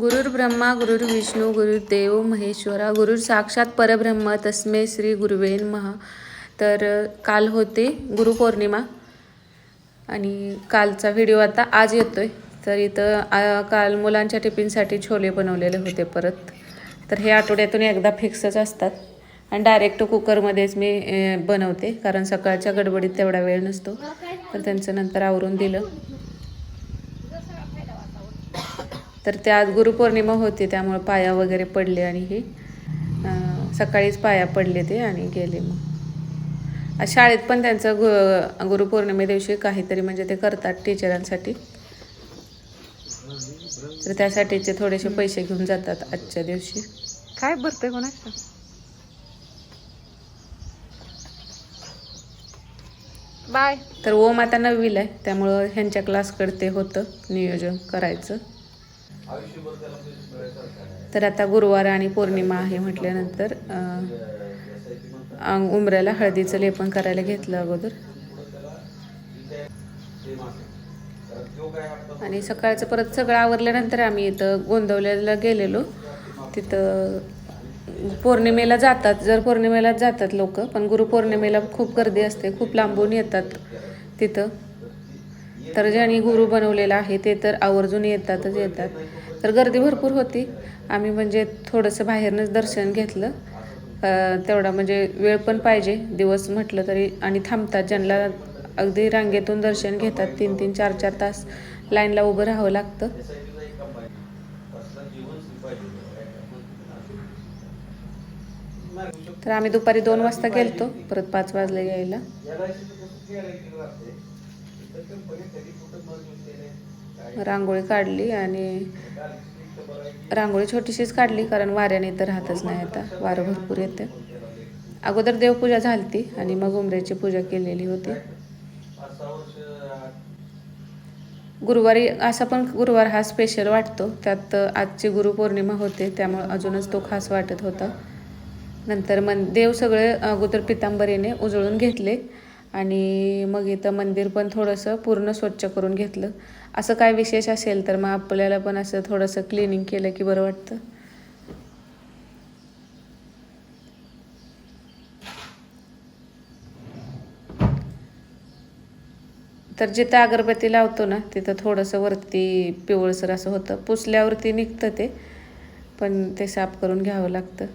गुरुर् ब्रह्मा गुरुर् विष्णू गुरुर्देव महेश्वरा गुरुर साक्षात परब्रह्म तस्मे श्री गुरुवेन महा तर काल होते गुरुपौर्णिमा आणि कालचा व्हिडिओ आता आज येतो आहे तर इथं आ, काल मुलांच्या टिफिनसाठी छोले बनवलेले होते परत. तर हे आठवड्यातून एकदा फिक्सच असतात. आणि डायरेक्ट कुकरमध्येच मी बनवते. कारण सकाळच्या गडबडीत तेवढा वेळ नसतो. तर त्यांचं नंतर आवरून दिलं. तर त्या आज गुरुपौर्णिमा होती त्यामुळे पाया वगैरे पडले आणि हे सकाळीच पाया पडले ते आणि गेले मग. शाळेत पण त्यांचं गु गुरुपौर्णिमे दिवशी काहीतरी म्हणजे ते करतात टीचरांसाठी. तर त्यासाठी ते थोडेसे पैसे घेऊन जातात आजच्या दिवशी. काय भरते कोणाचं बाय. तर ओम आता नववीला आहे त्यामुळं ह्यांच्या क्लासकडे ते होतं नियोजन करायचं. तर आता गुरुवार आणि पौर्णिमा आहे म्हटल्यानंतर उमऱ्याला उंबऱ्याला हळदीचं लेपन करायला घेतलं अगोदर. आणि सकाळचं परत सगळं आवरल्यानंतर आम्ही इथं गोंदवल्याला गेलेलो. तिथं पौर्णिमेला जातात जर पौर्णिमेला जातात लोक पण गुरुपौर्णिमेला खूप गर्दी असते खूप लांबून येतात तिथं. तर ज्यांनी गुरु बनवलेला आहे ते तर आवर्जून येतातच येतात. तर गर्दी भरपूर होती. आम्ही म्हणजे थोडंसं बाहेरनंच दर्शन घेतलं. तेवढा म्हणजे वेळ पण पाहिजे. दिवस म्हटलं तरी आणि थांबतात. ज्यांना अगदी रांगेतून दर्शन घेतात तीन तीन चार चार तास लाईनला उभं राहावं लागतं. तर आम्ही दुपारी दोन वाजता गेलतो. परत पाच वाजले यायला. रांगोळी काढली आणि रांगोळी छोटीशीच काढली कारण वाऱ्याने तर राहतच नाही आता. वारं भरपूर येतं. अगोदर देवपूजा झालती आणि मग उमरेची पूजा केलेली होती. गुरुवारी असा पण गुरुवार हा स्पेशल वाटतो. त्यात आजची गुरुपौर्णिमा होते त्यामुळे अजूनच तो खास वाटत होता. नंतर मन देव सगळे अगोदर पितांबरीने उजळून घेतले. आणि मग इथं मंदिर पण थोडंसं पूर्ण स्वच्छ करून घेतलं. असं काय विशेष असेल तर मग आपल्याला पण असं थोडंसं क्लिनिंग केलं की बरं वाटतं. तर जिथं अगरबत्ती लावतो ना तिथं थोडंसं वरती पिवळसर असं होतं. पुसल्यावरती निघतं ते पण ते साफ करून घ्यावं लागतं.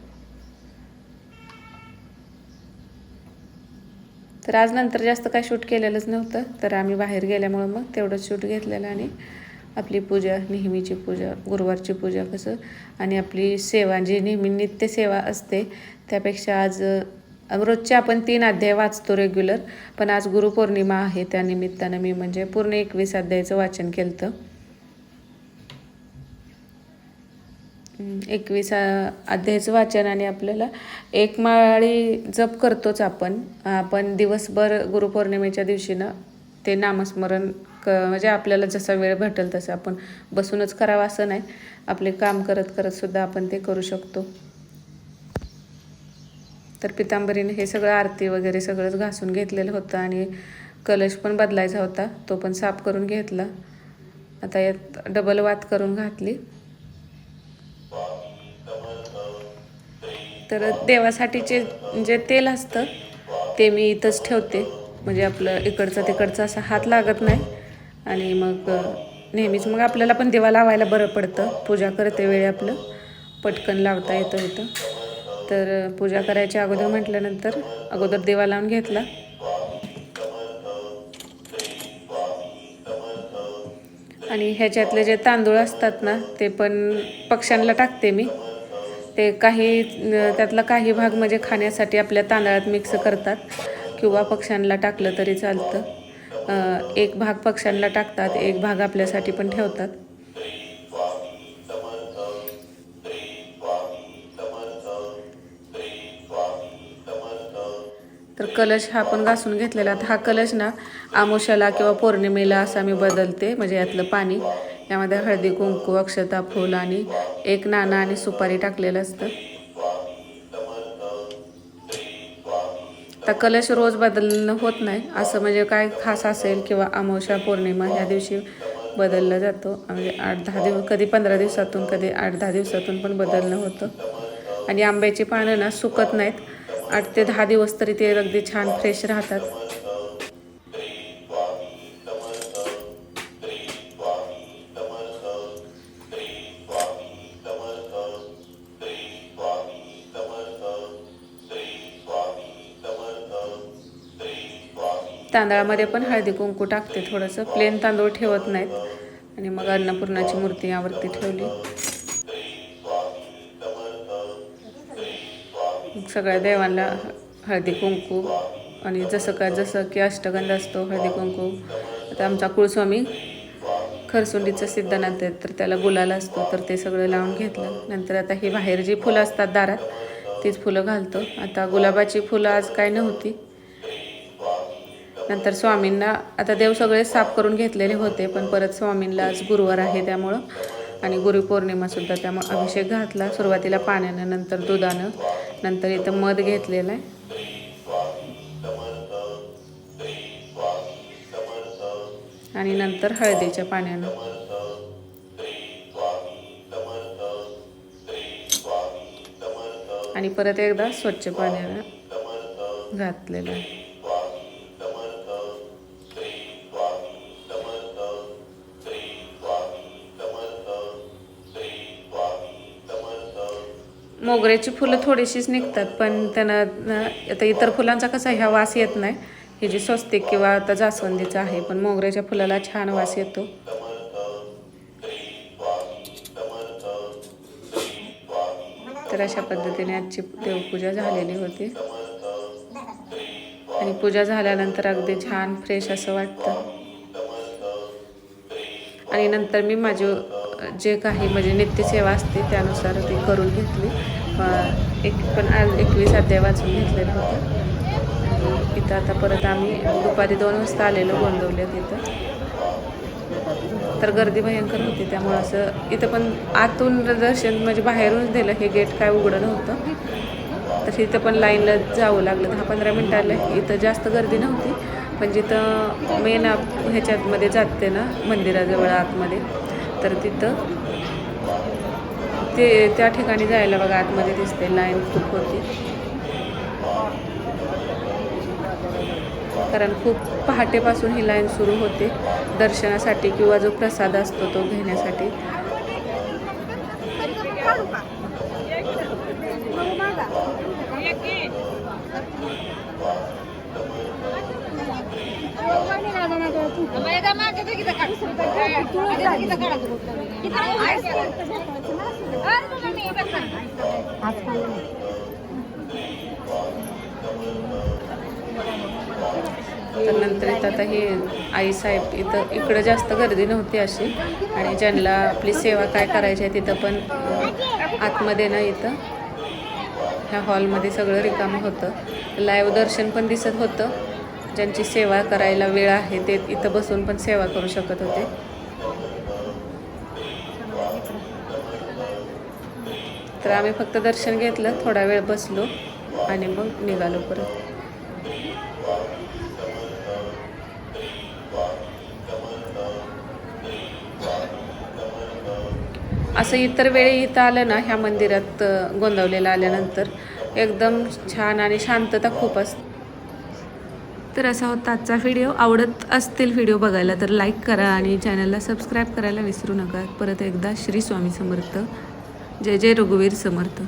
तर आज नंतर जास्त काय शूट केलेलंच नव्हतं. तर आम्ही बाहेर गेल्यामुळं मग तेवढंच शूट घेतलेलं आणि आपली पूजा नेहमीची पूजा गुरुवारची पूजा कसं आणि आपली सेवा जी नेहमी नित्य सेवा असते त्यापेक्षा आज रोजचे आपण तीन अध्याय वाचतो रेग्युलर पण आज गुरुपौर्णिमा आहे त्यानिमित्तानं मी म्हणजे पूर्ण एकवीस अध्यायाचं वाचन केलं होतं एकवीस अध्यायाचं वाचन आणि आपल्याला एक माळी जप करतोच आपण. आपण दिवसभर गुरुपौर्णिमेच्या दिवशीनं ते नामस्मरण क म्हणजे आपल्याला जसा वेळ भेटेल तसं आपण बसूनच करावं असं नाही. आपले काम करत करत सुद्धा आपण ते करू शकतो. तर पितांबरीने हे सगळं आरती वगैरे सगळंच घासून घेतलेलं होतं आणि कलश पण बदलायचा होता. तो पण साफ करून घेतला. आता यात डबल वात करून घातली. तर देवासाठीचे जे तेल असतं ते मी इथंच ठेवते. म्हणजे आपलं इकडचा तिकडचा असा हात लागत नाही. आणि मग नेहमीच मग आपल्याला पण देवा लावायला बरं पडतं. पूजा करते वेळी आपलं. पटकन लावता येतं इथं तर पूजा करायच्या अगोदर म्हटल्यानंतर अगोदर देवा लावून घेतला. आणि ह्याच्यातले जे तांदूळ असतात ना ते पण पक्ष्यांना टाकते मी. ते काही त्यातला काही भाग म्हणजे खाण्यासाठी आपल्या तांदळात मिक्स करतात किंवा पक्ष्यांना टाकलं तरी चालतं. एक भाग पक्ष्यांना टाकतात एक भाग आपल्यासाठी पण ठेवतात. तर कलश हा पण घासून घेतलेला. तर हा कलश ना आमोशाला किंवा पौर्णिमेला असा मी बदलते म्हणजे यातलं पाणी. यामध्ये हळदी कुंकू अक्षता फूल आणि एक नाणं आणि सुपारी टाकलेलं असतं. आता कलश रोज बदलणं होत नाही. असं म्हणजे काय खास असेल किंवा अमावस्या पौर्णिमा ह्या दिवशी बदललं जातो. म्हणजे आठ दहा दिवस कधी पंधरा दिवसातून कधी आठ दहा दिवसातून पण बदलणं होतं. आणि आंब्याची पानं ना सुकत नाहीत. आठ ते दहा दिवस तरी ते अगदी छान फ्रेश राहतात. तांदळामध्ये पण हळदी कुंकू टाकते थोडंसं. प्लेन तांदूळ ठेवत नाहीत. आणि मग अन्नपूर्णाची मूर्ती यावरती ठेवली. मग सगळ्या देवांना हळदी कुंकू आणि जसं काय जसं की अष्टगंध असतो हळदी कुंकू. आता आमचा कुळस्वामी खरसुंडीचं सिद्धनाथ आहे तर त्याला गुलाल असतो तर ते सगळं लावून घेतलं. नंतर आता ही बाहेर जी फुलं असतात दारात तीच फुलं घालतो. आता गुलाबाची फुलं आज काय नव्हती. नंतर स्वामींना आता देव सगळे साफ करून घेतलेले होते पण परत स्वामींना आज गुरुवार आहे त्यामुळं. आणि गुरुपौर्णिमासुद्धा त्यामुळं अभिषेक घातला सुरुवातीला पाण्यानं नंतर दुधानं नंतर इथं मध घेतलेलं आहे. आणि नंतर हळदीच्या पाण्यानं. आणि परत एकदा स्वच्छ पाण्यानं घातलेलं आहे. मोगऱ्याची फुलं थोडीशीच निघतात पण त्यांना आता इतर फुलांचा कसा ह्या वास येत नाही. ही जी स्वस्तिक किंवा आता जास्वंदीचं आहे पण मोगऱ्याच्या फुलाला छान वास येतो. तर अशा पद्धतीने आजची देवपूजा झालेली होती. आणि पूजा झाल्यानंतर अगदी छान फ्रेश असं वाटतं. आणि नंतर मी माझी जे काही म्हणजे नित्यसेवा असते त्यानुसार ती करून घेतली. एक पण आज एकवीस अध्याय वाचून घेतलेलं होतं. इथं आता परत आम्ही दुपारी दोन वाजता आलेलो गोंदवल्यात इथं. तर गर्दी भयंकर होती त्यामुळं असं इथं पण आतून दर्शन म्हणजे बाहेरूनच दिलं हे गेट काय उघडं नव्हतं. तर इथं पण लाईनला जावं लागलं दहा पंधरा मिनटाला इथं जास्त गर्दी नव्हती पण जिथं मेन ह्याच्यातमध्ये जाते ना मंदिराजवळ आतमध्ये तर तिथं ते त्या ठिकाणी जायला बघा आतमध्ये दिसते लाईन खूप होती. कारण खूप पहाटेपासून ही लाईन सुरू होते दर्शनासाठी किंवा जो प्रसाद असतो तो घेण्यासाठी. तर नंतर इथं आता हे आईसाहेब इथं इकडं जास्त गर्दी नव्हती अशी. आणि ज्यांना आपली सेवा काय करायची आहे तिथं पण आतमध्ये ना इथं. ह्या हॉलमध्ये सगळं रिकामं होतं. लाईव्ह दर्शन पण दिसत होतं. ज्यांची सेवा करायला वेळ आहे ते इथं बसून पण सेवा करू शकत होते. तर आम्ही फक्त दर्शन घेतलं थोडा वेळ बसलो आणि मग निघालो परत. असं इतर वेळी इथं आलं ना ह्या मंदिरात अ, गोंदवलेलं आल्यानंतर एकदम छान आणि शांतता खूप असते तर असा होता आजचा व्हिडिओ. आवडत असतील व्हिडिओ बघायला तर लाईक करा आणि चॅनलला सबस्क्राईब करायला विसरू नका. परत एकदा श्री स्वामी समर्थ. जय जय रघुवीर समर्थ.